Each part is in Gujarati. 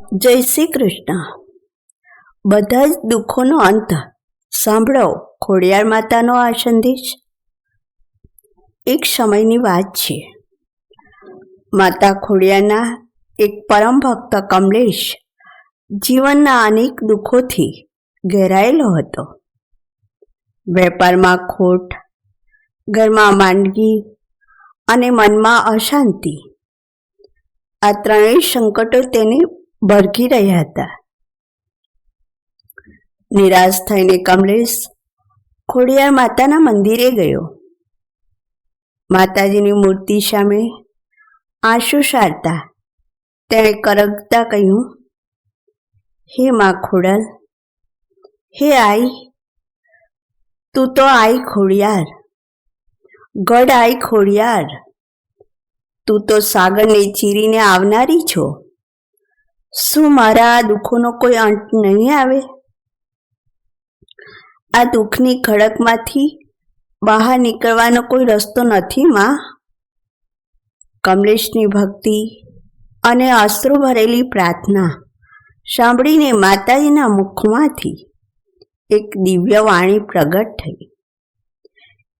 જય શ્રી કૃષ્ણ. બધા જ દુઃખોનો અંત. સાંભળો, ખોડિયાર માતાનો આ સંદેશ. એક સમયની વાત છે. માતા ખોડિયારના એક પરમ ભક્ત કમલેશ જીવનના અનેક દુઃખોથી ઘેરાયેલો હતો. વેપારમાં ખોટ, ઘરમાં માંદગી અને મનમાં અશાંતિ. આ ત્રણેય સંકટો તેને ભરખી રહ્યા હતા. નિરાશ થઈને કમલેશ ખોડિયાર માતાના મંદિરે ગયો. માતાજીની મૂર્તિ સામે આંસુ સારતા તેણે કરગતા કહ્યું, હે મા ખોડલ, હે આઈ, તું તો આઈ ખોડિયાર, ગઢ આઈ ખોડિયાર. તું તો સાગરને ચીરીને આવનારી છો. શું મારા આ દુઃખોનો કોઈ અંત નહીં આવે? આ દુઃખની ખડકમાંથી બહાર નીકળવાનો કોઈ રસ્તો નથી માં. કમલેશની ભક્તિ અને અશ્રુ ભરેલી પ્રાર્થના સાંભળીને માતાજીના મુખમાંથી એક દિવ્ય વાણી પ્રગટ થઈ.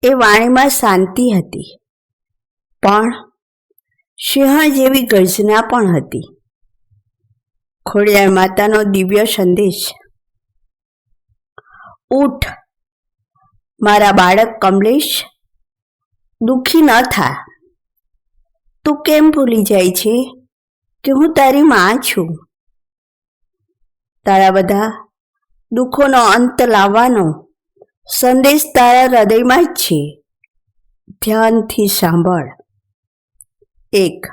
એ વાણીમાં શાંતિ હતી, પણ સિંહ જેવી ગર્જના પણ હતી. ખોડિયાર માતાનો દિવ્ય સંદેશ. ઉઠ મારા બાળક કમલેશ, દુઃખી ન થા. તું કેમ ભૂલી જાય છે કે હું તારી માં છું? તારા બધા દુઃખોનો અંત લાવવાનો સંદેશ તારા હૃદયમાં જ છે. ધ્યાનથી સાંભળ. એક.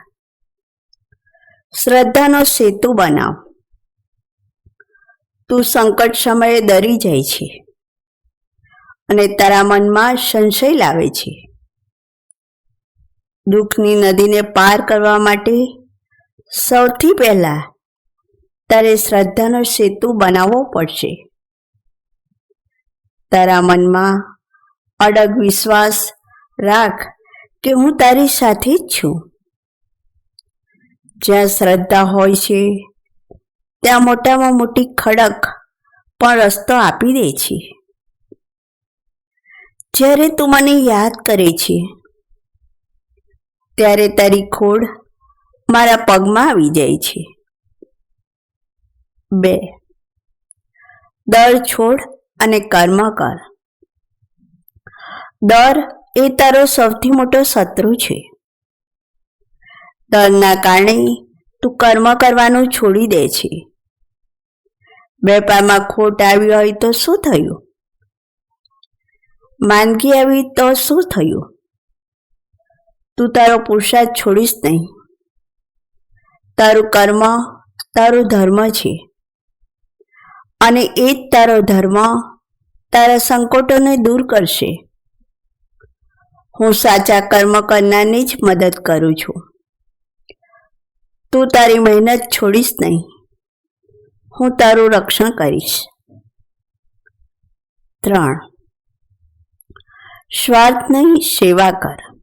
શ્રદ્ધાનો સેતુ બનાવ. તું સંકટ સમયે ડરી જાય છે અને તારા મનમાં સંશય લાવે છે. દુઃખની નદીને પાર કરવા માટે સૌથી પહેલા તારે શ્રદ્ધાનો સેતુ બનાવવો પડશે. તારા મનમાં અડગ વિશ્વાસ રાખ કે હું તારી સાથે જ છું. જ્યાં શ્રદ્ધા હોય છે ત્યાં મોટામાં મોટી ખડક પણ રસ્તો આપી દે છે. જ્યારે તું મને યાદ કરે છે, ત્યારે તારી ખોડ મારા પગમાં આવી જાય છે. બે. દર છોડ અને કર્મ કર દર એ તારો સૌથી મોટો શત્રુ છે. ડરના કારણે તું કર્મ કરવાનું છોડી દે છે. વેપારમાં ખોટ આવી હોય તો શું થયું? માંદગી આવી તો શું થયું? તું તારો પુરુષાર્થ છોડીશ નહીં. તારું કર્મ તારું ધર્મ છે. અને એ જ તારો ધર્મ તારા સંકોટોને દૂર કરશે. હું સાચા કર્મ કરનારની જ મદદ કરું છું. તું તારી મહેનત છોડીશ નહીં. હું તારું રક્ષણ કરીશ. ત્રણ. સ્વાર્થ નહીં સેવા કર.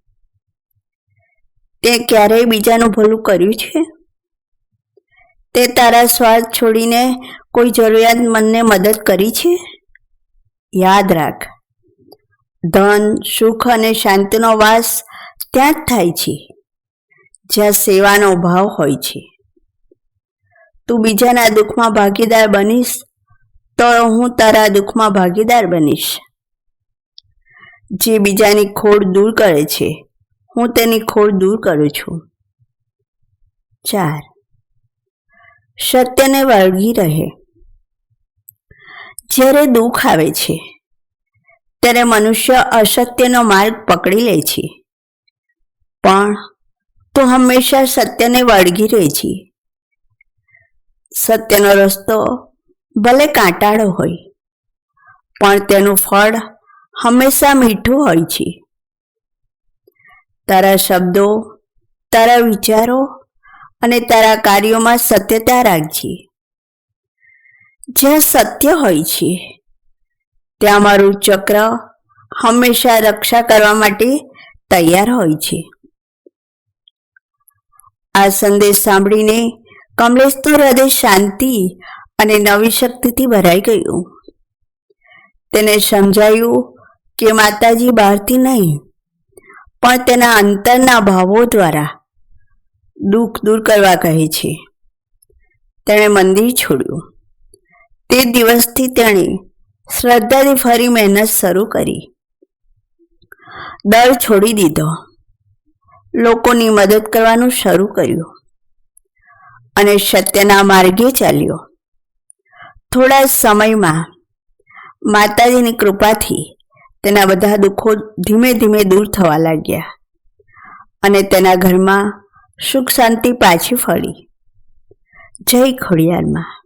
તે ક્યારેય બીજાનું ભલું કર્યું છે? તે તારા સ્વાર્થ છોડીને કોઈ જરૂરિયાતમંદને મદદ કરી છે? યાદ રાખ, ધન, સુખ અને શાંતિનો વાસ ત્યાં જ થાય છે. જ્યાં સેવાનો ભાવ હોય છે. તું બીજાના દુઃખમાં ભાગીદાર બનીશ, તો હું તારા દુઃખમાં ભાગીદાર બનીશ. જે બીજાની ખોડ દૂર કરે છે, હું તેની ખોડ દૂર કરું છું. ચાર. સત્યને વળગી રહે. જ્યારે દુઃખ આવે છે, ત્યારે મનુષ્ય અસત્યનો માર્ગ પકડી લે છે. પણ તું હંમેશા સત્યને વળગી રહે છે. સત્યનો રસ્તો ભલે કાંટાળો હોય, પણ તેનું ફળ હંમેશા મીઠું હોય છે. તારા શબ્દો, તારા વિચારો અને તારા કાર્યોમાં સત્યતા રાખજે. જ્યાં સત્ય હોય છે, ત્યાં મારું ચક્ર હંમેશા રક્ષા કરવા માટે તૈયાર હોય છે. આ સંદેશ સાંભળીને કમલેશ તો હૃદય શાંતિ અને નવી શક્તિથી ભરાઈ ગયું. તેને સમજાયું કે માતાજી બહારથી નહીં, પણ તેના અંતરના ભાવો દ્વારા દુઃખ દૂર કરવા કહે છે. તેણે મંદિર છોડ્યું. તે દિવસથી તેણે શ્રદ્ધાથી ફરી મહેનત શરૂ કરી. દર છોડી દીધો. લોકોની મદદ કરવાનું શરૂ કર્યું અને સત્યના માર્ગે ચાલ્યો. થોડા સમયમાં માતાજીની કૃપાથી તેના બધા દુઃખો ધીમે ધીમે દૂર થવા લાગ્યા અને તેના ઘરમાં સુખ શાંતિ પાછી ફળી. જય ખોડિયારમાં.